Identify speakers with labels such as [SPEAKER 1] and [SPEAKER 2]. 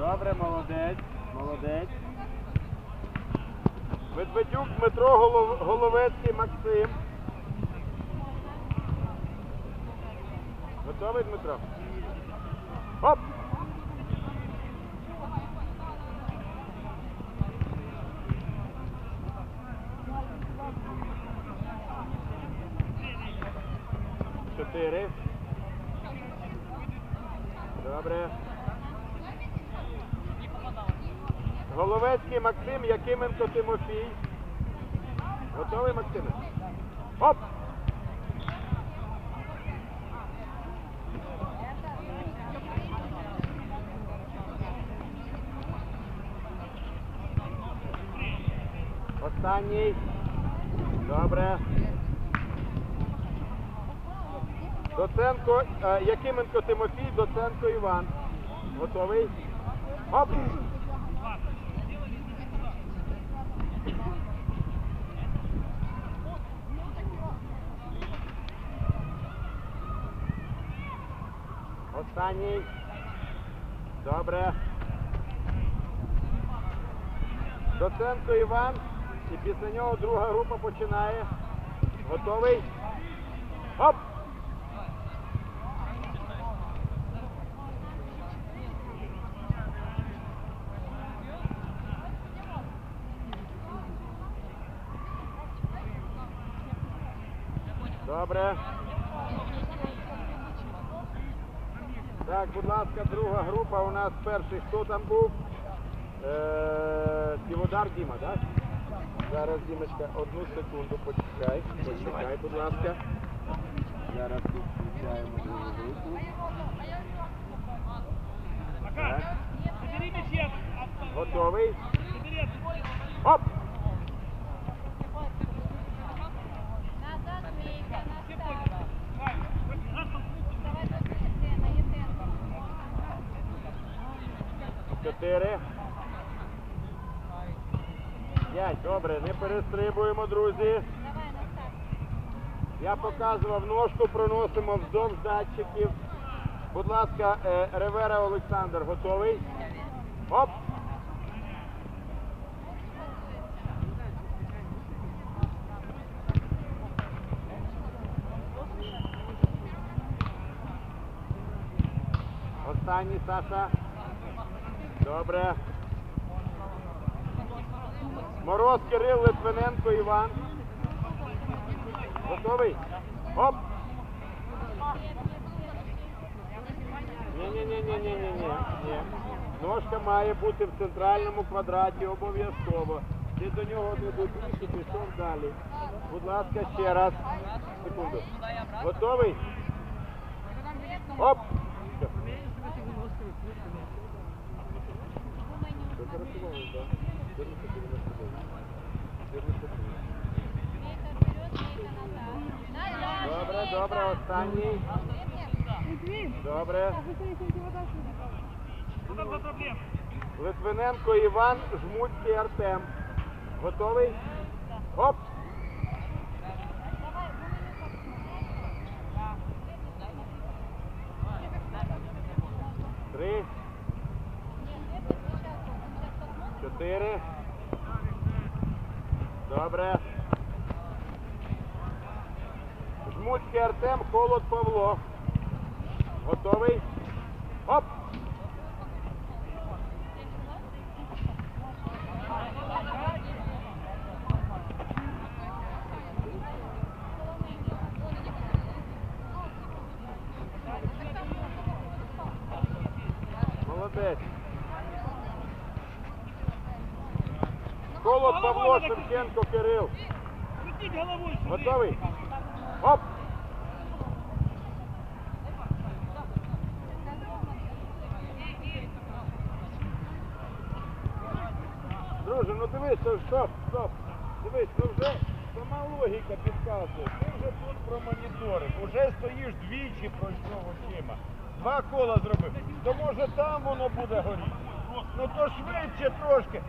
[SPEAKER 1] Добре, молодець, молодець. Медведюк Дмитро Голов... Головецький Максим. Готовий, Дмитро? Хоп! Чотири. Добре. Головецький Максим, Якименко Тимофій. Готовий, Максиме? Хоп! Останній. Добре. Доценко, е, Якименко Тимофій, Доценко Іван. Готовий? Хоп! Останній. Добре. Доценко Іван. І після нього друга група починає. Готовий? Хоп! Добре. Так, будь ласка, друга група. У нас перший хто там був? Е, Сіводар Діма, так? Зараз, Дімочка, одну секунду почекай. Почекай, будь ласка. Зараз включаємо другу групу. Так. Готовий?
[SPEAKER 2] забери
[SPEAKER 1] Чотири. П'ять. Добре, не перестрибуємо, друзі. Я показував ножку, проносимо вздовж датчиків. Будь ласка, е, Ревера Олександр, готовий? Оп! Останній Саша. Добре. Мороз Кирил Литвиненко Іван. Готовий? Оп! Ні-ні-ні-ні-ні-ні. Ні. Ножка має бути в центральному квадраті обов'язково. Ти до нього не добіг і пішов далі. Будь ласка, ще раз. Секунду. Готовий? Оп! Добре, останній. Добре. Литвиненко Іван, Жмутський Артем. Готовий? Оп! Три, чотири. Добре. Жмутський Артем, Холод Павло. Готовий? Оп! Молодець. Холод Павло, Шевченко, Кирил. Готовий? Оп! Друже, ну дивись, стоп, стоп. Дивись, ну вже сама логіка підказує. Ти вже тут промоніторив, уже стоїш двічі пройшов очима. Два кола зробив. То може там воно буде горіти. Ну то швидше трошки.